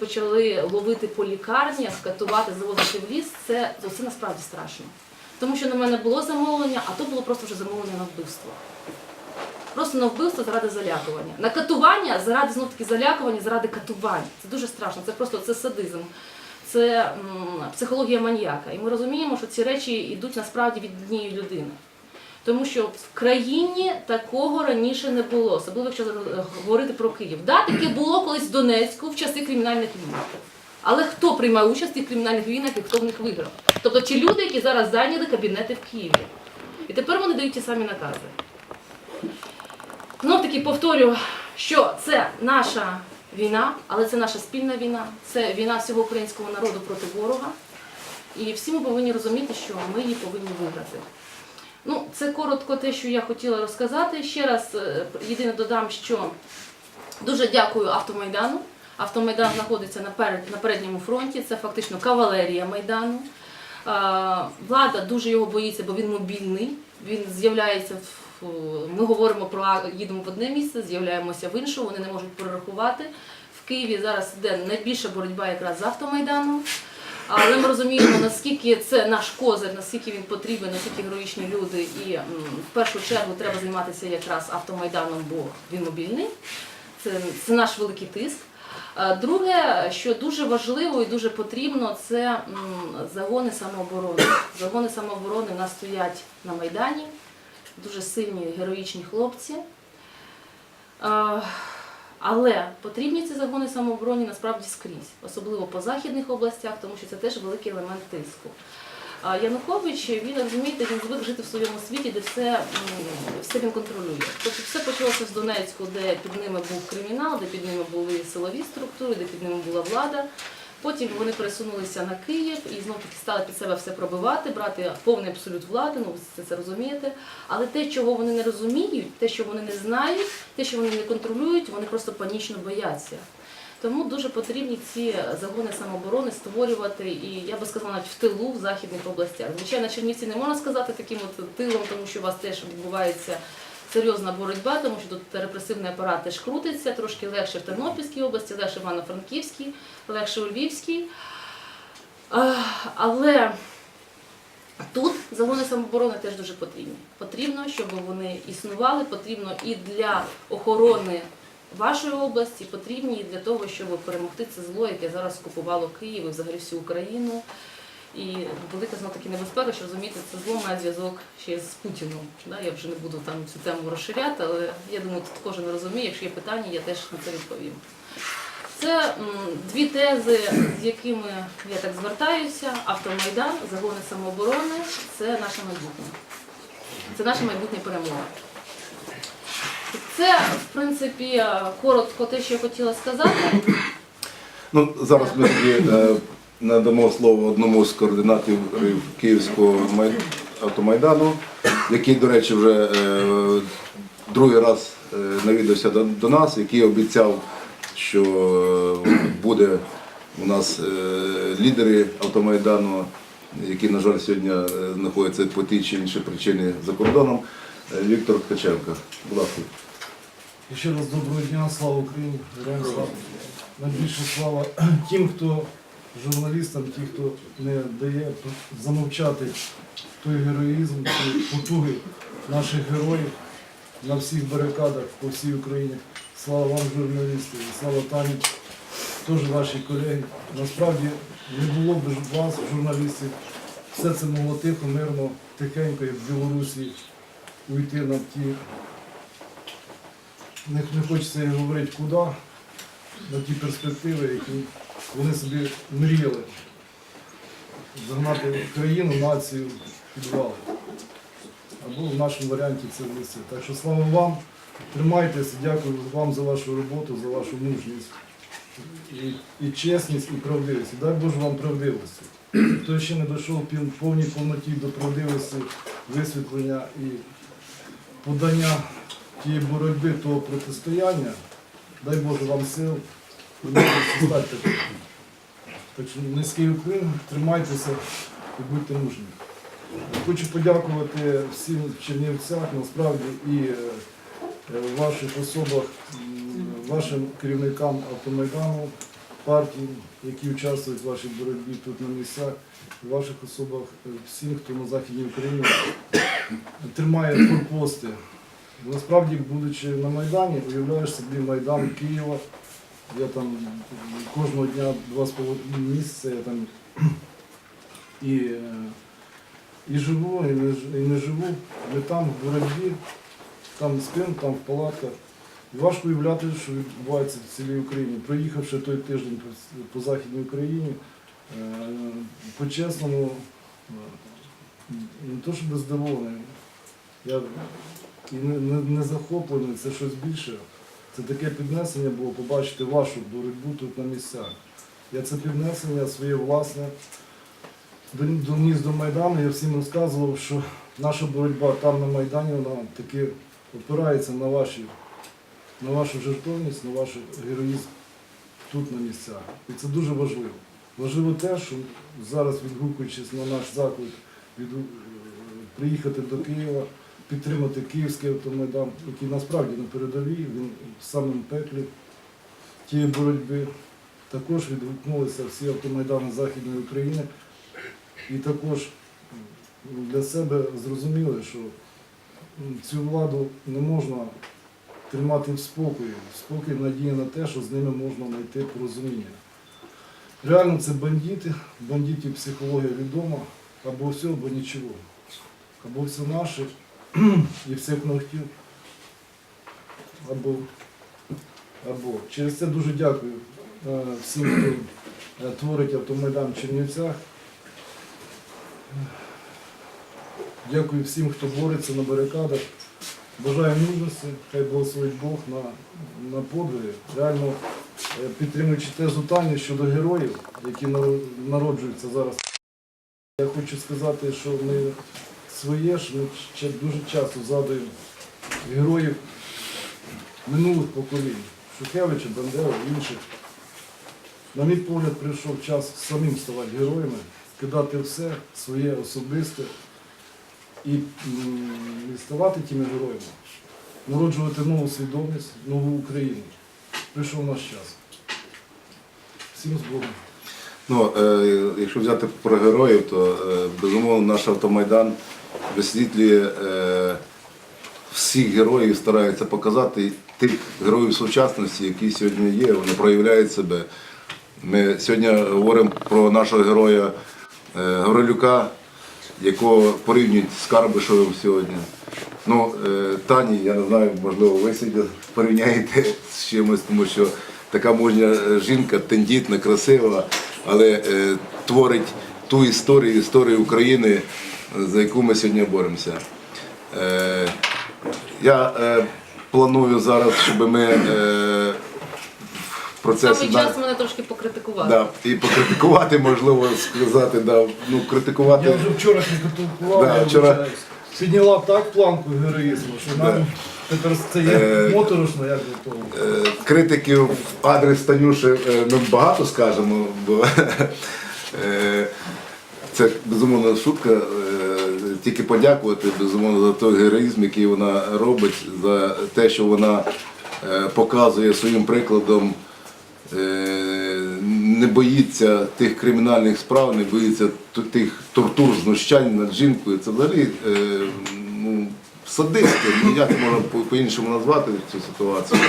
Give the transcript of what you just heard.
почали ловити по лікарнях, катувати, завозити в ліс, це, це насправді страшно. Тому що на мене було замовлення, а то було просто вже замовлення на вбивство. Просто на вбивство заради залякування. На катування заради знов таки залякування, заради катувань. Це дуже страшно. Це просто це садизм, це м, психологія маніяка. І ми розуміємо, що ці речі йдуть насправді від однієї людини. Тому що в країні такого раніше не було, особливо якщо е, говорити про Київ. Да, таке було колись в Донецьку в часи кримінальних війн. Але хто приймає участь в тих кримінальних війнах і хто в них виграв? Тобто ті люди, які зараз зайняли кабінети в Києві. І тепер вони дають ті самі накази. Знов таки повторю, що це наша війна, але це наша спільна війна, це війна всього українського народу проти ворога. І всі ми повинні розуміти, що ми її повинні виграти. Ну, це коротко те, що я хотіла розказати. Ще раз е, єдине додам, що дуже дякую Автомайдану. Автомайдан знаходиться на, передньому фронті, це фактично кавалерія Майдану. Влада дуже його боїться, бо він мобільний. Він з'являється в ми говоримо про їдемо в одне місце, з'являємося в інше, вони не можуть перерахувати. В Києві зараз йде найбільша боротьба якраз з автомайданом. Але ми розуміємо, наскільки це наш козир, наскільки він потрібен, наскільки героїчні люди. І в першу чергу треба займатися якраз автомайданом, бо він мобільний. Це, це наш великий тиск. Друге, що дуже важливо і дуже потрібно, це загони самооборони. Загони самооборони в нас стоять на Майдані, дуже сильні героїчні хлопці. Але потрібні ці загони самооборони насправді скрізь, особливо по західних областях, тому що це теж великий елемент тиску. Янукович, він розумієте, він звик жити в своєму світі, де все, все він контролює. Тобто все почалося з Донецьку, де під ними був кримінал, де під ними були силові структури, де під ними була влада. Потім вони пересунулися на Київ і знов таки стали під себе все пробивати, брати повний абсолют влади, ну ви це розумієте. Але те, чого вони не розуміють, те, що вони не знають, те, що вони не контролюють, вони просто панічно бояться. Тому дуже потрібні ці загони самооборони створювати, і я би сказала, навіть в тилу в західних областях. Звичайно, Чернівці не можна сказати таким от тилом, тому що у вас теж відбувається серйозна боротьба, тому що тут репресивний апарат теж крутиться, трошки легше в Тернопільській області, легше в Івано-Франківській, легше у Львівській. Але тут загони самооборони теж дуже потрібні. Потрібно, щоб вони існували, потрібно і для охорони вашої області, потрібні для того, щоб перемогти це зло, яке зараз окупувало Київ і взагалі всю Україну. І велика знов таки небезпека, що розумієте, це зло має зв'язок ще з Путіном. Да? Я вже не буду там цю тему розширяти, але я думаю, тут кожен розуміє, якщо є питання, я теж на це відповім. Це дві тези, з якими я так звертаюся. Автомайдан, загони самооборони це наше майбутнє. Це наша майбутня перемога. Це, в принципі, коротко те, що я хотіла сказати. Ну, зараз ми е, надамо слово одному з координаторів Київського автомайдану, який, до речі, вже е, другий раз е, навідався до, нас, який обіцяв, що е, буде у нас лідери автомайдану, які, на жаль, сьогодні знаходяться по тій чи іншій причині за кордоном. Віктор Ткаченко. Будь ласка. Ще раз доброго дня, слава Україні, героям слава. Найбільше слава тим, хто журналістам, ті, хто не дає замовчати той героїзм, ті потуги наших героїв на всіх барикадах по всій Україні. Слава вам, журналісти, слава Тані, теж ваші колеги. Насправді не було б вас, журналістів, все це могло тихо, мирно, тихенько, як в Білорусі, уйти на ті не, не хочеться говорити куди, на ті перспективи, які вони собі мріяли. Загнати країну, націю підвал. Або в нашому варіанті це місце. Так що слава вам, тримайтеся, дякую вам за вашу роботу, за вашу мужність. І, і чесність, і правдивість. Дай Боже вам правдивості. Хто ще не дійшов повній повноті до правдивості, висвітлення і подання тієї боротьби, того протистояння, дай Боже вам сил стати таким. Так що низький уклін, тримайтеся і будьте мужні. Хочу подякувати всім в Чернівцях, насправді, і е, е, в ваших особах, вашим керівникам автомайдану, партій, які участвують в вашій боротьбі тут на місцях, в ваших особах, е, всім, хто на Західній Україні тримає форпости. Насправді, будучи на Майдані, уявляєш собі Майдан Києва. Я там кожного дня два з половиною місяця я там і, е, і живу, і не, і не живу. Ми там в боротьбі, там спим, там в палатках. І важко уявляти, що відбувається в цілій Україні. Проїхавши той тиждень по, по Західній Україні, е, по-чесному, е, не то щоб здивований, я і не, не, не захоплений, це щось більше. Це таке піднесення було побачити вашу боротьбу тут на місцях. Я це піднесення своє власне доніс до Майдану, я всім розказував, що наша боротьба там на Майдані, вона таки опирається на ваші на вашу жертовність, на ваш героїзм тут на місцях. І це дуже важливо. Важливо те, що зараз, відгукуючись на наш заклик, відгу- е, приїхати до Києва, підтримати Київський автомайдан, який насправді на передовій, він в самому пеклі тієї боротьби. Також відгукнулися всі автомайдани Західної України і також для себе зрозуміли, що цю владу не можна тримати в спокої. Спокій надія на те, що з ними можна знайти порозуміння. Реально це бандити, бандитів психологія відома, або все, або нічого. Або все наше і все як хотів, або, або. Через це дуже дякую е, всім, хто е, творить автомайдан в Чернівцях. Дякую всім, хто бореться на барикадах. Бажаю мужності, хай благословить Бог на, на подвиги. Реально е, підтримуючи тезу Тані щодо героїв, які народжуються зараз. Я хочу сказати, що ми своє ж ми ще дуже часто згадуємо героїв минулих поколінь, Шухевича, Бандера, інших. На мій погляд, прийшов час самим ставати героями, кидати все своє особисте і ставати тими героями, народжувати нову свідомість, нову Україну. Прийшов наш час. Всім з Богом. Ну, е, якщо взяти про героїв, то е, безумовно наш автомайдан висвітлює е, всіх героїв, старається показати тих героїв сучасності, які сьогодні є, вони проявляють себе. Ми сьогодні говоримо про нашого героя е, Гаврилюка, якого порівнюють з Карбишевим сьогодні. Ну, е, Тані, я не знаю, можливо, ви сьогодні порівняєте з чимось, тому що така мужня е, жінка, тендітна, красива, але е, творить ту історію, історію України, е, за яку ми сьогодні боремося. Е, я е, планую зараз, щоб ми е, в процесі. Саме час мене трошки покритикувати. Да, і покритикувати, можливо, сказати, да, ну, критикувати. Я вже вчора критикував, Да, я вчора-. Підняла так планку героїзму, що нам тепер це є Е, моторошно, як до того. Е, Критиків в адрес Танюші е, ми багато скажемо, бо це безумовно шутка. Тільки подякувати безумовно за той героїзм, який вона робить, за те, що вона показує своїм прикладом. Не боїться тих кримінальних справ, не боїться тих тортур, знущань над жінкою. Це взагалі е, ну, садисти, як можна по- по-іншому назвати цю ситуацію.